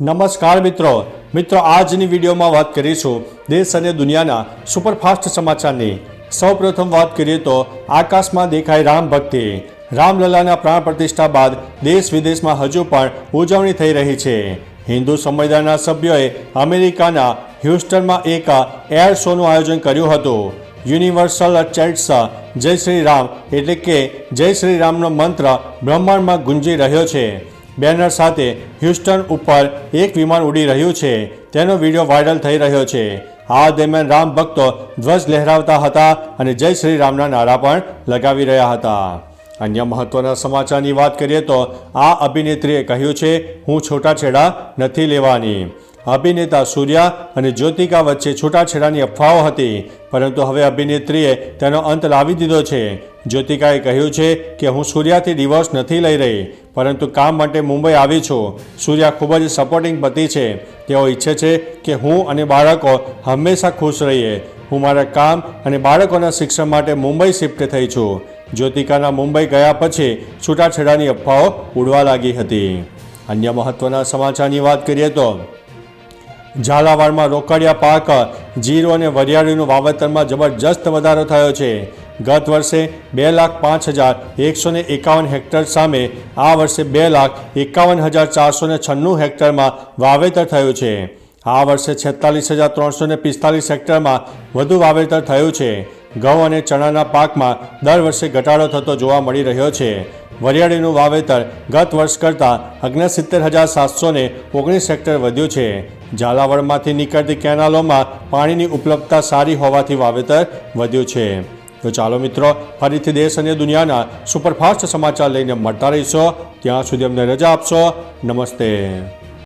નમસ્કાર મિત્રો. મિત્રો, આજની વિડીયોમાં વાત કરીશું દેશ અને દુનિયાના સુપરફાસ્ટ સમાચારની. સૌપ્રથમ વાત કરીએ તો આકાશમાં દેખાય રામ ભક્તિ. રામલલાના પ્રાણ પ્રતિષ્ઠા બાદ દેશ વિદેશમાં હજુ પણ ઉજવણી થઈ રહી છે. હિન્દુ સમુદાયના સભ્યોએ અમેરિકાના હ્યુસ્ટનમાં એક એર શોનું આયોજન કર્યું હતું. યુનિવર્સલ ચર્ચ જય શ્રી રામ એટલે કે જય શ્રી રામનો મંત્ર બ્રહ્માંડમાં ગુંજી રહ્યો છે. બેનર સાથે હ્યુસ્ટન ઉપર એક વિમાન ઉડી રહ્યું છે. તેનો વીડિયો વાયરલ થઈ રહ્યો છે. આ દરમિયાન રામ ભક્તો ધ્વજ લહેરાવતા હતા અને જય શ્રી રામના નારા પણ લગાવી રહ્યા હતા. અન્ય મહત્વના સમાચારની વાત કરીએ તો આ અભિનેત્રીએ કહ્યું છે, હું છૂટાછેડા નથી લેવાની. અભિનેતા સૂર્યા અને જ્યોતિકા વચ્ચે છૂટાછેડાની અફવાઓ હતી. પરંતુ હવે અભિનેત્રીએ તેનો અંત લાવી દીધો છે. જ્યોતિકાએ કહ્યું છે કે હું સૂર્યાથી ડિવોર્સ નથી લઈ રહી, પરંતુ કામ માટે મુંબઈ આવી છું. સૂર્યા ખૂબ જ સપોર્ટિંગ પતિ છે. તેઓ ઈચ્છે છે કે હું અને બાળકો હંમેશા ખુશ રહીએ. હું મારા કામ અને બાળકોના શિક્ષણ માટે મુંબઈ શિફ્ટ થઈ છું. જ્યોતિકાના મુંબઈ ગયા પછી છૂટાછેડાની અફવાઓ ઉડવા લાગી હતી. અન્ય મહત્વના સમાચારની વાત કરીએ તો ઝાલાવાડમાં રોકડિયા પાક, જીરો અને વરિયાળીનું વાવેતરમાં જબરજસ્ત વધારો થયો છે. ગત વર્ષે બે લાખ પાંચ હજાર એકસો ને એકાવન હેક્ટર સામે આ વર્ષે બે લાખ એકાવન હજાર ચારસો ને છન્નું હેક્ટરમાં વાવેતર થયું છે. આ વર્ષે છેતાલીસ હજાર ત્રણસો ને પિસ્તાલીસ હેક્ટરમાં વધુ વાવેતર થયું છે. ઘઉં અને ચણાના પાકમાં દર વર્ષે ઘટાડો થતો જોવા મળી રહ્યો છે. વરિયાળીનું વાવેતર ગત વર્ષ કરતાં ઓગણસિત્તેર હજાર સાતસો ઓગણીસ હેક્ટર વધ્યું છે. ઝાલાવાડમાંથી નીકળતી કેનાલોમાં પાણીની ઉપલબ્ધતા સારી હોવાથી વાવેતર વધ્યું છે. તો ચાલો મિત્રો, ફરીથી દેશ અને દુનિયાના સુપરફાસ્ટ સમાચાર લઈને મળતા રહીશો. ત્યાં સુધી અમને રજા આપશો. નમસ્તે.